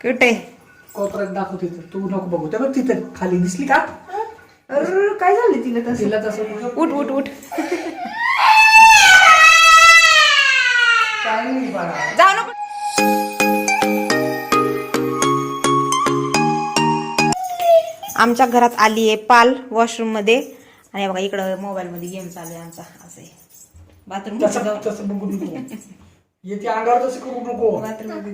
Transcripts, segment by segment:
कुठे? कोपऱ्यात दाखवते तू नको बघू. ते बघ तिथे खाली दिसली का? अरे काय झालं तिला तसं? तिला तसं उठ उठ उठ. काय नाही बाळा. जाऊ नको. आमच्या घरात आली आहे पाल वॉशरूममध्ये आणि बघा इकडं मोबाईल मध्ये गेम चालू आहे आमचा. असं आहे. बाथरूम तसं तसं बघू नको. येते अंगावर तसं करू नको. बाथरूम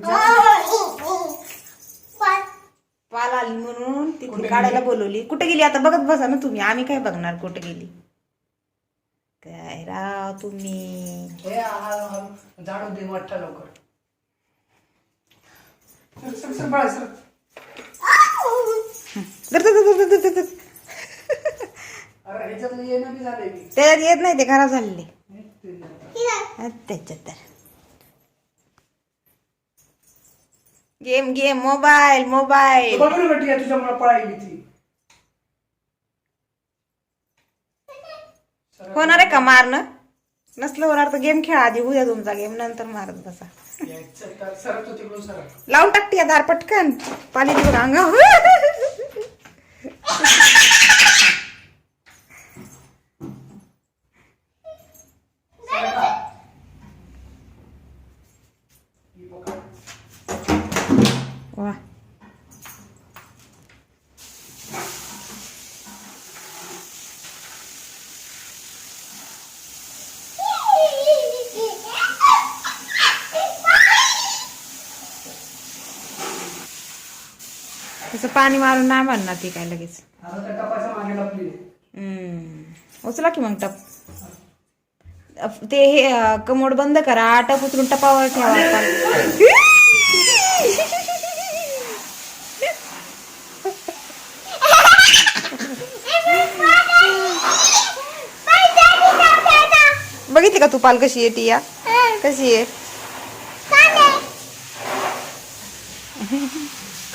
आली म्हणून तिकडे काढायला बोलवली. कुठे गेली? आता बघत बसा ना तुम्ही. आम्ही काय बघणार कुठे गेली? काय राव तुम्ही? झाडू दे वाटतं लवकर. सर सर बाळा सर. त्याच्यात येत नाही ते खराब झालेले. त्याच्यात तर. गेम गेम मोबाईल मोबाईल तुझ्यामुळे पळायली ती. होणार आहे का मारणं? नसलं होणार तर गेम खेळा आधी उद्या तुमचा गेम नंतर मारत बसा. यायचं तर सरक तू तिकडून सरक. लावून टाकते दार पटकन. पाणी देऊन अंगा. तसं पाणी मारून नाही म्हणणार ती काय लगेच. उचला की मग टप. ते हे कमोड बंद करा. टप उचलून टपावर ठेवा बघितली का तू पाल कशी आहे टिया? कशी आहे?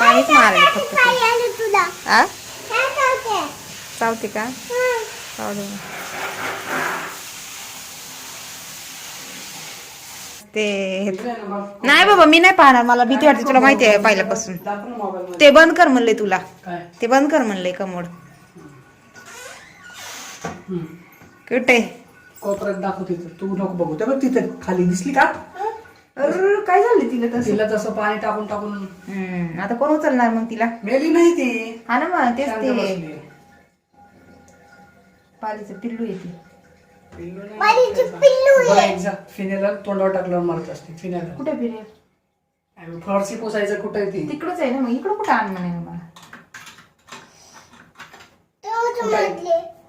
पाणीच मारले फक्त ते. चावते का? चावू दे मग. ते. नाही बाबा मी नाही पाहणार. मला भीती वाटते तुला माहिती आहे पहिल्यापासून. ते बंद कर म्हणलंय तुला. काय? ते बंद कर म्हणलंय कमोड. कुठे? कोपऱ्यात दाखवते तू नको बघू. ते बघ तिथे खाली दिसली का? अरे काय झालं तिला तसं? तिला तसं पाणी टाकून टाकून. हम्म, आता कोण उचलणार मग तिला? मेली नाही ती. हा ना मग तेच शांत ते. बसली. पालीचं पिल्लू येते पिल्लू नाही. बरं, एक जा. फिनेल तोंडावर टाकल्यावर मारत असते फिनेल. कुठे फिरेल फरशी पोसायचं कुठे ती? तिकडच आहे ना मग इकडं कुठं आण म्हणे मला?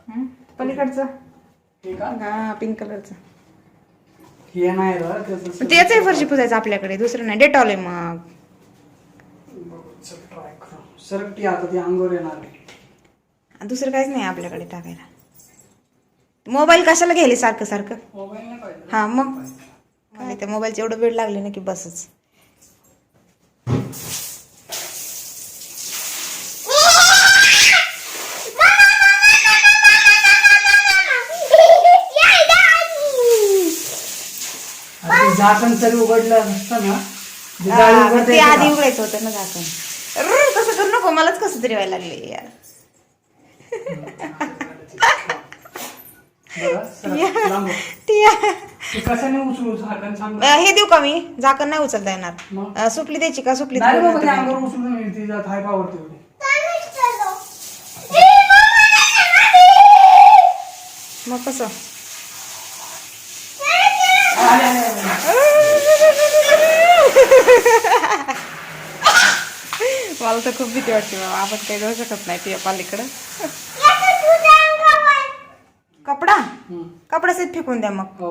हम्म, पलीकडचं? हे का? हा पिंक कलरचं. हे नाही रे त्याचं तेच आहे फरशी पुसायचं आपल्याकडे दुसरं नाही. डेटॉल आहे मग. ट्राय करू. सरक ती आता ती अंगावर येणार नाही. आणि दुसरं काहीच नाही आपल्याकडे टाकायला. मोबाईल कशाला घ्यायले सारखं सारखं? मोबाईल नाही पाहिजे. हा मग. काय त्या मोबाईलचं एवढं वेळ लागले ना की बसच. झाकण तरी उघडलं असतं ना. जाळी हा, उघडता ते येते आधी का? उघडायचं होतं ना झाकण अरे, तसं करू नको मलाच कसं तरी व्हायला लागले यार. बरं, सरक, लांब हो. ती- ते कशाने उचलू? झाकण सांग अं, हे देऊ का मी? झाकण नाही उचलता येणार. मग? अं, सुटली द्यायची का? सुटली नाही रे तर बाबा ते नंतर अंगावर उचलून येईल ती जात हाय पावर तेवढी. मग कसं. मला तर खूप भीती वाटते बाबा. आपण काही जाऊ शकत नाही तुझ्या पालीकडं कपडा? हम्म. कपडा सेट फेकून द्या मग. हो.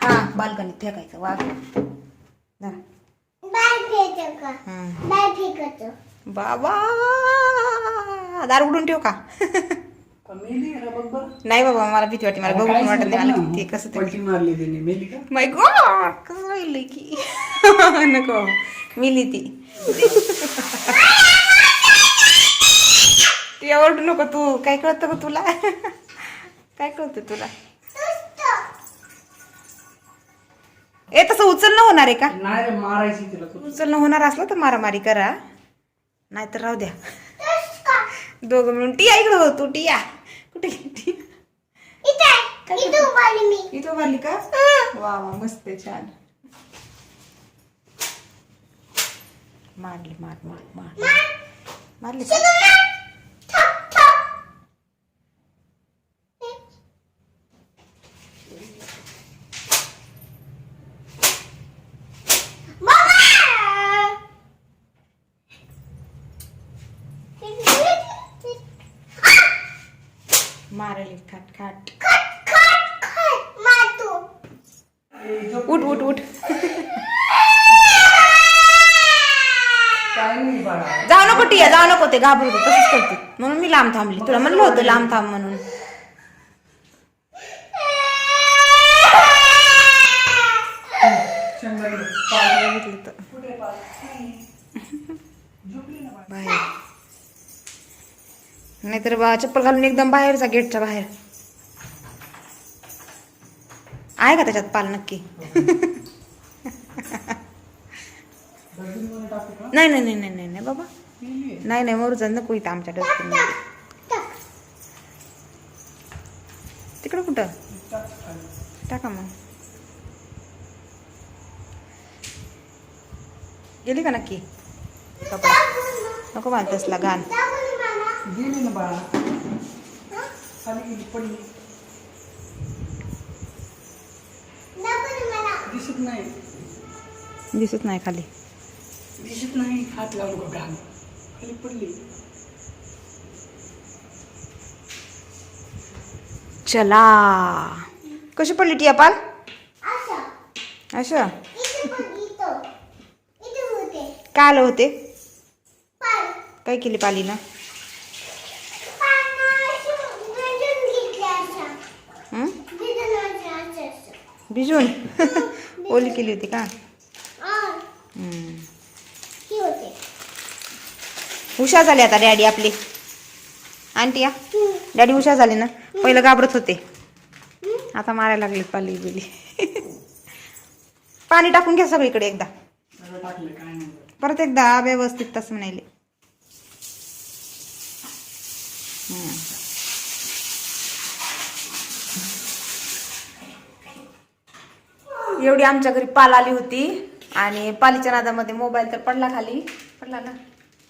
हा बाल्कनीत फेकायचं. वाघ. बाबा! दार उडून ठेव का? मेली नाही बाबा मला भीती वाटते. मला बघू पण वाटत नाही मला किती कसं तरी पलटी मारली तिने मेली का? माय गॉड कसं राहिलं की? नको मिली ती ती आवडू नको तू. काय कळतं का तुला? काय कळतं तुला? ए तसं उचलणं होणार आहे का? नाही रे मारायची तिला तू उचलणं होणार असलं तर मारामारी करा. नाहीतर राहू द्या. दोघं मिळून. टिया इकडे हो तू टिया. कुठे गेली? इथं उभारली का? वा वा मस्त छान. मारली मार मार मार मारली का मारली खाट खाट. उठ उठ उठ. जाऊ नको टिया जाऊ नको ते घाबरत होते, तसंच करते. म्हणून मी लांब थांबली. तुला म्हणलं होतं लांब थांब म्हणून. बघितलं तर कुठे पाच? झोपली ना बाळा. बाहेर नाहीतर बा चप्पल घालून एकदम बाहेरचा गेटच्या बाहेर. आहे का त्याच्यात पाल नक्की? नाही नाही नाही नाही नाही नाही बाबा. नाही नाही मरू नको इथं आमच्या डस्टबिनमध्ये तिकडं कुठं? टाका मग. गेली का नक्की? कपडा नको मला तसला घाण. गेली ना बाळा. खाली गेली पडली. दिसत नाही. दिसत नाही खाली. दिसत नाही हात लावू नको घाल खाली पडली. चला. कशी पडली टिया पाल असं. काय आलं होते? काय केली पालीनं? भिजून ओली केली होती का? हं. हुशार झाले आता डॅडी आपले. आंटी या. डॅडी हुशार झाले ना? पहिलं घाबरत होते. आता मारायला लागले पाली बिली. पाणी टाकून घ्या सगळीकडे एकदा. सगळं टाकलं काय नाही. परत एकदा व्यवस्थित तसं म्हणाले एवढी आमच्या घरी पाल आली होती. आणि पालीच्या नादामध्ये मोबाईल तर पडला खाली. पडला ना?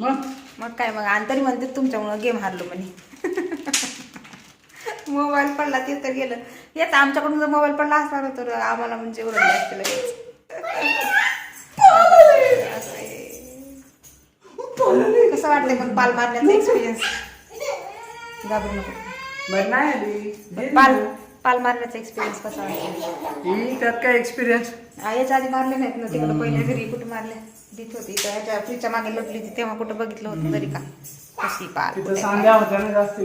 मग? मग काय मग? आणि तरी म्हणते तुमच्यामुळं गेम हारलो म्हणे. मोबाईल पडला ते तर गेलं. येत आमच्याकडून जर मोबाईल पडला असता तर आम्हाला म्हणजे ओरडले असते लगेच. कसं वाटतंय पण पाल मारण्याचा एक्सपिरियन्स घाबरू नको बरं नाही. पाल पाल मारण्याचा एक्सपिरियन्स कसा वाटतो त्यात काय एक्सपिरियन्स याच्या आधी मारले नाहीत ना तिकडं पहिले घरी कुठे मारले? तिथे होती तर ह्याच्या फ्रीजच्या मागे लपली होती तेव्हा कुठं बघितलं होतं तरी का? कशी पाल होत्या ना जास्त